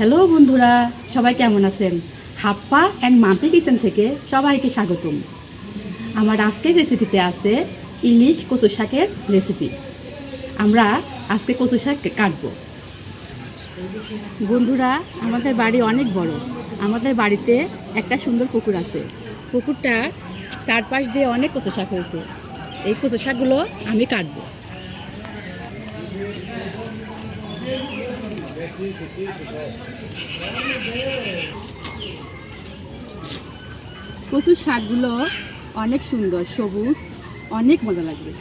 Hello বন্ধুরা, সবাই কেমন আছেন? হাপ্পা অ্যান্ড মাম্পি কিচেন থেকে সবাইকে স্বাগতম। আমার আজকের রেসিপিতে আছে ইলিশ কচু শাকের রেসিপি আমরা আজকে কচু শাক কাটবো। বন্ধুরা, আমাদের বাড়ি অনেক বড়। আমাদের বাড়িতে একটা সুন্দর পুকুর আছে। পুকুরটা চারপাশ দিয়ে অনেক কচু শাক হয়েছে। এই কচু শাকগুলো আমি কাটবো। কচুর শাকগুলো অনেক সুন্দর সবুজ অনেক মজা লাগবে।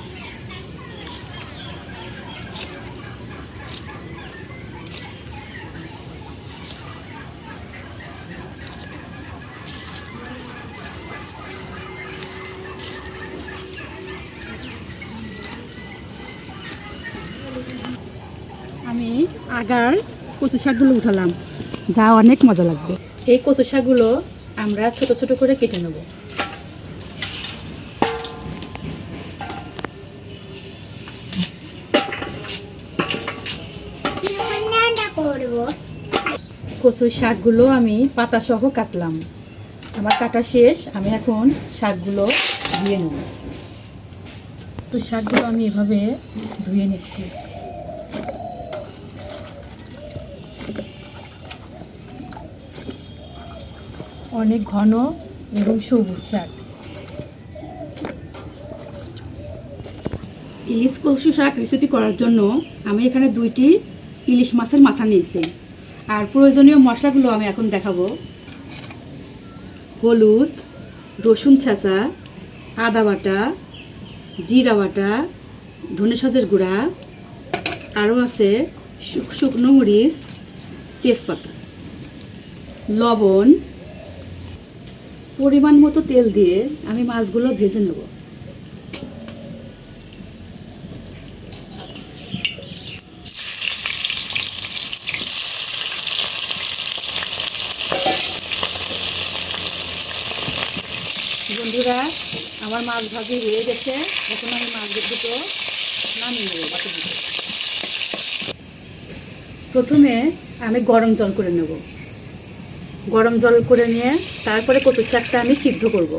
আমি আগার কচু শাকগুলো উঠালাম। যা অনেক মজা লাগবে। এই কচু শাকগুলো আমরা ছোট ছোট করে কেটে নেব। কচুর শাকগুলো আমি পাতা সহ কাটলাম। আমার কাটা শেষ, আমি এখন শাকগুলো ধুয়ে নেব। তো শাকগুলো আমি এভাবে ধুয়ে নিচ্ছি। অনেক ঘন এবং সবুজ শাক। ইলিশ কচু শাক রেসিপি করার জন্য আমি এখানে দুইটি ইলিশ মাছের মাথা নিয়েছি। আর প্রয়োজনীয় মশলাগুলো আমি এখন দেখাবো। হলুদ, রসুন ছাঁচা, আদা বাটা, জিরা বাটা, ধনে সজের গুঁড়া, আরও আছে শুকনো মরিচ, তেজপাতা, লবণ পরিমাণ মতো তেল দিয়ে আমি মাছগুলো ভেজে নেব। বন্ধুরা, আমার মাছ ভাজি হয়ে গেছে। এখন আমি মাছ দুটো নামিয়ে নেব প্রথমে আমি গরম জল করে নেব। গরম জল করে নিয়ে তারপরে কচুর শাকটা আমি সিদ্ধ করব।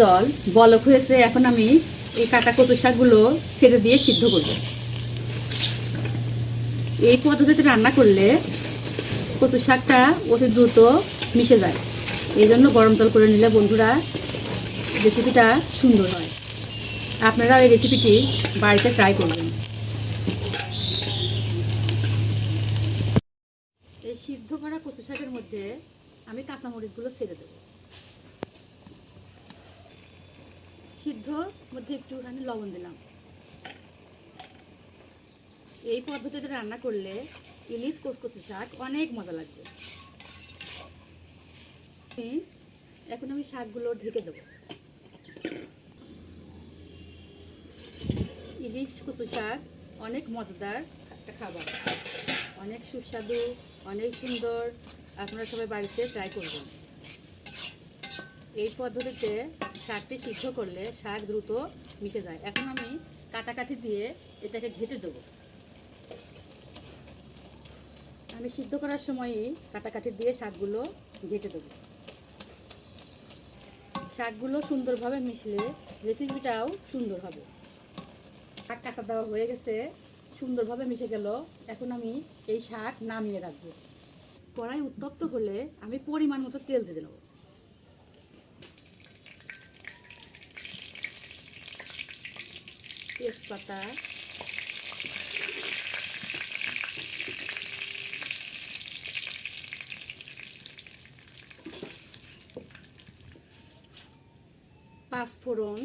জল বলক হয়েছে, এখন আমি এই কাটা কচুর শাকগুলো ছেড়ে দিয়ে সিদ্ধ করব। এই পদ্ধতিতে রান্না করলে কচু শাকটা অতি দ্রুত মিশে যায়। এই জন্য গরম জল করে নিলে বন্ধুরা রেসিপিটা সুন্দর হয়। আপনারা এই রেসিপিটি বাড়িতে ট্রাই করবেন। সিদ্ধ করা কচু শাকের মধ্যে আমি কাঁচামরিচগুলো ছেড়ে দেব। সিদ্ধ মধ্যে একটুখানি লবণ দিলাম। এই পদ্ধতিতে রান্না করলে ইলিশ কচু শাক অনেক মজা লাগবে। এখন আমি শাকগুলো ঢেকে দেবো। ইলিশ কচু শাক অনেক মজাদার একটা খাবার। অনেক সুস্বাদু। অনেক সুন্দর আপনারা সবাই বাড়িতে ট্রাই করবেন। এই পদ্ধতিতে শাকটি সিদ্ধ করলে শাক দ্রুত মিশে যায়। এখন আমি কাটাকাটি দিয়ে এটাকে ঘেটে দেবো। আমি সিদ্ধ করার সময়ই কাটাকাটি দিয়ে শাকগুলো ঘেটে দেবো। শাকগুলো সুন্দরভাবে মিশলে রেসিপিটাও সুন্দর হবে। শাক কাটা দেওয়া হয়ে গেছে। সুন্দরভাবে মিশে গেল। এখন আমি এই শাক নামিয়ে রাখব। কড়াই উত্তপ্ত হলে আমি পরিমাণ মতো তেল দিয়ে দেবো। তেজপাতা। পাঁচফোড়ন।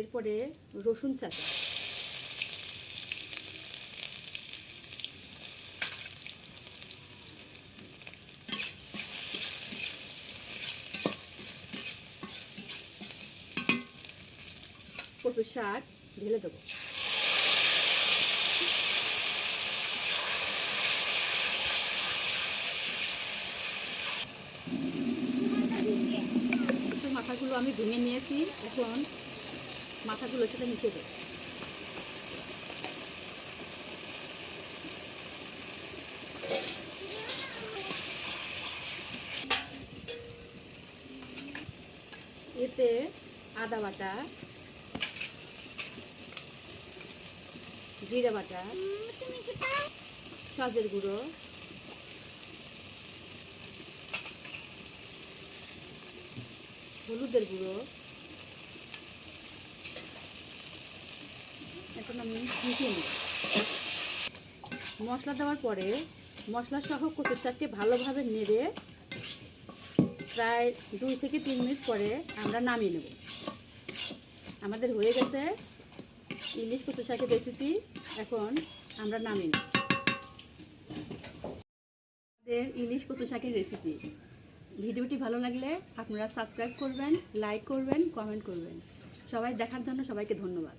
এরপরে রসুন চাচা কচু শাক ঢেলে দেবো। মাথাগুলো আমি ভেঙে নিয়েছি। এখন মাথাগুলোর সাথে মিশিয়ে দেবো এতে আদা বাটা জিরে বাটা সজের গুঁড়ো হলুদের গুঁড়ো এখন আমি মিশিয়ে নিই মশলা দেওয়ার পরে মশলা সহ কচুর ভালোভাবে নেড়ে প্রায় দুই থেকে তিন মিনিট পরে আমরা নামিয়ে নেব। আমাদের হয়ে গেছে ইলিশ কচু শাকের রেসিপি এখন আমরা নামিয়ে নেব। আমাদের ইলিশ কচু শাকের রেসিপি ভিডিওটি ভালো লাগলে আপনারা সাবস্ক্রাইব করবেন লাইক করবেন কমেন্ট করবেন। সবাই দেখার জন্য সবাইকে ধন্যবাদ।